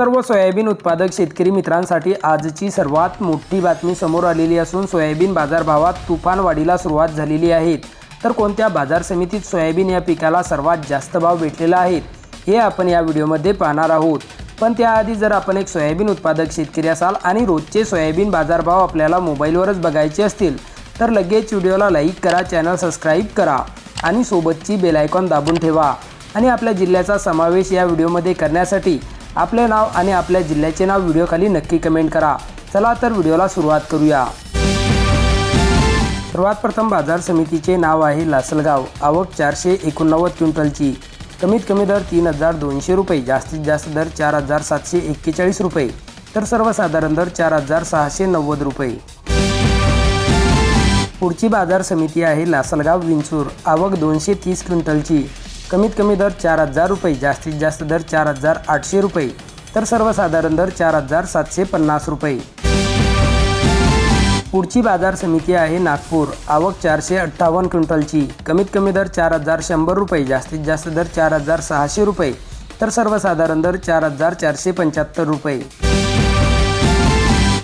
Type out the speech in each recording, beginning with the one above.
सर्व सोयाबीन उत्पादक शेतकरी मित्रांसाठी आजची सर्वात मोठी बातमी समोर आलेली असून सोयाबीन बाजारभावात तुफान वाढीला सुरुवात झालेली आहे. तर कोणत्या बाजार समितीत सोयाबीन या पिकाला सर्वात जास्त भाव भेटलेला आहे हे आपण या व्हिडिओमध्ये पाहणार आहोत. पण त्याआधी जर आपण एक सोयाबीन उत्पादक शेतकरी असाल आणि रोजचे सोयाबीन बाजारभाव आपल्याला मोबाईलवरच बघायचे असतील तर लगेच व्हिडिओला लाईक करा चॅनल सबस्क्राईब करा आणि सोबतची बेलायकॉन दाबून ठेवा. आणि आपल्या जिल्ह्याचा समावेश या व्हिडिओमध्ये करण्यासाठी आपले नाव आणि आपल्या जिल्ह्याचे नाव व्हिडिओखाली नक्की कमेंट करा. चला तर व्हिडिओला सुरुवात करूया. सर्वात प्रथम बाजार समितीचे नाव आहे लासलगाव. आवक चारशे एकोणनव्वद क्विंटलची. कमीत कमी दर तीन हजार दोनशे रुपये जास्तीत जास्त दर चार हजार सातशे एक्केचाळीस रुपये तर सर्वसाधारण दर चार हजार सहाशे नव्वद रुपये. पुढची बाजार समिती आहे लासलगाव विंचूर. आवक दोनशे तीस क्विंटलची. कमीत कमी दर चार हजार रुपये जास्तीत जास्त दर चार हजार आठशे रुपये तर सर्वसाधारण दर चार हजार सातशे पन्नास रुपये. पुढची बाजार समिती आहे नागपूर. आवक चारशे अठ्ठावन्न क्विंटलची. कमीत कमी दर चार हजार शंभर रुपये जास्तीत जास्त दर चार हजार सहाशे रुपये तर सर्वसाधारण दर चार हजार चारशे पंच्याहत्तर रुपये.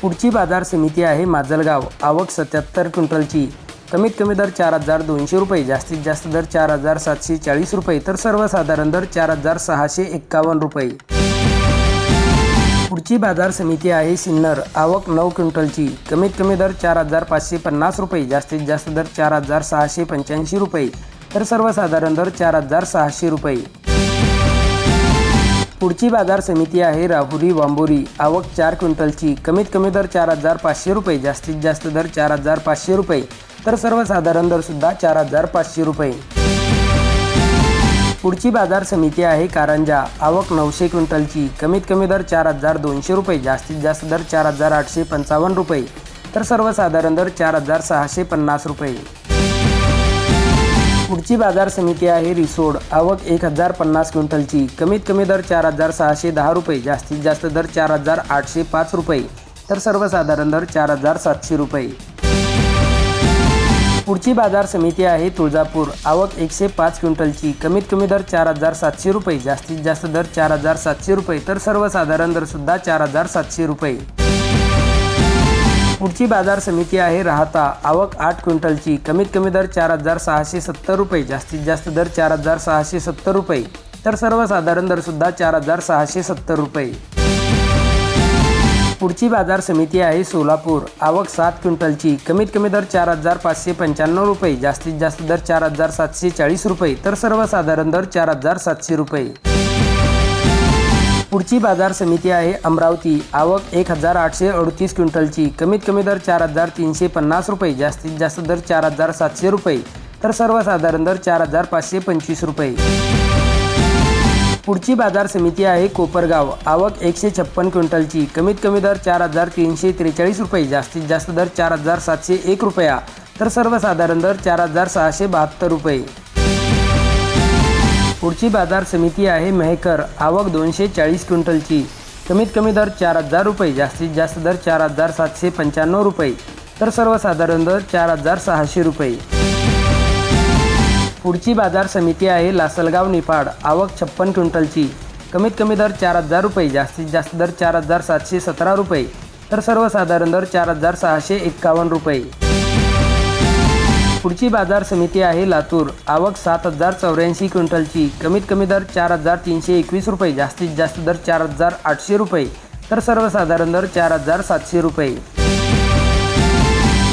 पुढची बाजार समिती आहे माजलगाव. आवक सत्याहत्तर क्विंटलची. कमीत कमी दर चार हजार दोनशे रुपये जास्तीत जास्त दर चार हजार सातशे चाळीस रुपये तर सर्वसाधारण दर चार हजार सहाशे एक्कावन्न रुपये. पुढची बाजार समिती आहे सिन्नर आवक नऊ क्विंटलची. कमीत कमी दर चार हजार पाचशे पन्नास रुपये जास्तीत जास्त दर चार हजार सहाशे पंच्याऐंशी रुपये तर सर्वसाधारण दर चार हजार सहाशे रुपये. पुढची बाजार समिती आहे राहुरी वांबोरी आवक चार क्विंटलची. कमीत कमी दर चार हजार पाचशे रुपये जास्तीत जास्त दर चार हजार पाचशे रुपये तर सर्वसाधारण दर सुद्धा चार हजार पाचशे रुपये. पुढची बाजार समिती आहे कारंजा आवक नऊशे क्विंटलची कमीत कमी दर चार हजार दोनशे रुपये जास्तीत जास्त दर चार हजार आठशे पंचावन्न रुपये तर सर्वसाधारण दर चार हजार सहाशे पन्नास रुपये. पुढची बाजार समिती आहे रिसोड आवक एक हजार पन्नास क्विंटलची कमीत कमी दर चार हजार सहाशे दहा रुपये जास्तीत जास्त दर चार हजार आठशे पाच रुपये तर सर्वसाधारण दर चार हजार सातशे रुपये. पुढची बाजार समिती आहे तुळजापूर. आवक एकशे पाच क्विंटलची. कमीत कमी दर चार हजार सातशे रुपये. जास्तीत जास्त दर चार हजार सातशे रुपये. तर सर्वसाधारण दर सुद्धा चार हजार सातशे रुपये. पुढची बाजार समिती आहे राहता. आवक आठ क्विंटलची. कमीत कमी दर चार हजार सहाशे सत्तर रुपये. जास्तीत जास्त दर चार हजार सहाशे सत्तर रुपये. तर सर्वसाधारण दर सुद्धा चार हजार सहाशे सत्तर रुपये. पुढची बाजार समिती आहे सोलापूर. आवक सात क्विंटलची. कमीत कमी दर चार हजार पाचशे पंच्याण्णव रुपये. जास्तीत जास्त दर चार हजार सातशे चाळीस रुपये. तर सर्वसाधारण दर चार हजार सातशे रुपये. पुढची बाजार समिती आहे अमरावती. आवक एक हजार आठशे अडतीस क्विंटलची. कमीत कमी दर चार हजार तीनशे पन्नास रुपये. जास्तीत जास्त दर चार हजार सातशे रुपये. तर सर्वसाधारण दर चार हजार पाचशे पंचवीस रुपये. पुढची बाजार समिती आहे कोपरगाव. आवक एकशे छप्पन क्विंटलची. कमीत कमी दर चार हजार तीनशे त्रेचाळीस रुपये. जास्तीत जास्त दर चार हजार सातशे एक रुपया. तर सर्वसाधारण दर चार हजार सहाशे बहात्तर रुपये. पुढची बाजार समिती आहे मेहकर. आवक दोनशे चाळीस क्विंटलची. कमीत कमी दर चार हजार रुपये. जास्तीत जास्त दर चार हजार सातशे पंच्याण्णव रुपये. तर सर्वसाधारण दर चार हजार सहाशे रुपये. पुढची बाजार समिती आहे लासलगाव निफाड. आवक छप्पन क्विंटलची. कमीत कमी दर चार हजार रुपये जास्तीत जास्त दर चार हजार सातशे सतरा रुपये तर सर्वसाधारण दर चार हजार सहाशे एक्कावन्न रुपये. पुढची बाजार समिती आहे लातूर. आवक सात हजार चौऱ्याऐंशी क्विंटलची. कमीत कमी दर चार हजार तीनशे एकवीस रुपये जास्तीत जास्त दर चार हजार आठशे रुपये तर सर्वसाधारण दर चार हजार सातशे रुपये.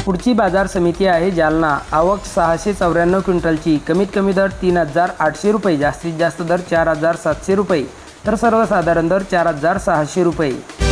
पुढची बाजार समिती आहे जालना. आवक सहाशे चौऱ्याण्णव क्विंटलची. कमीत कमी दर तीन हजार आठशे रुपये. जास्तीत जास्त दर चार हजार सातशे रुपये. तर सर्वसाधारण दर चार हजार सहाशे रुपये.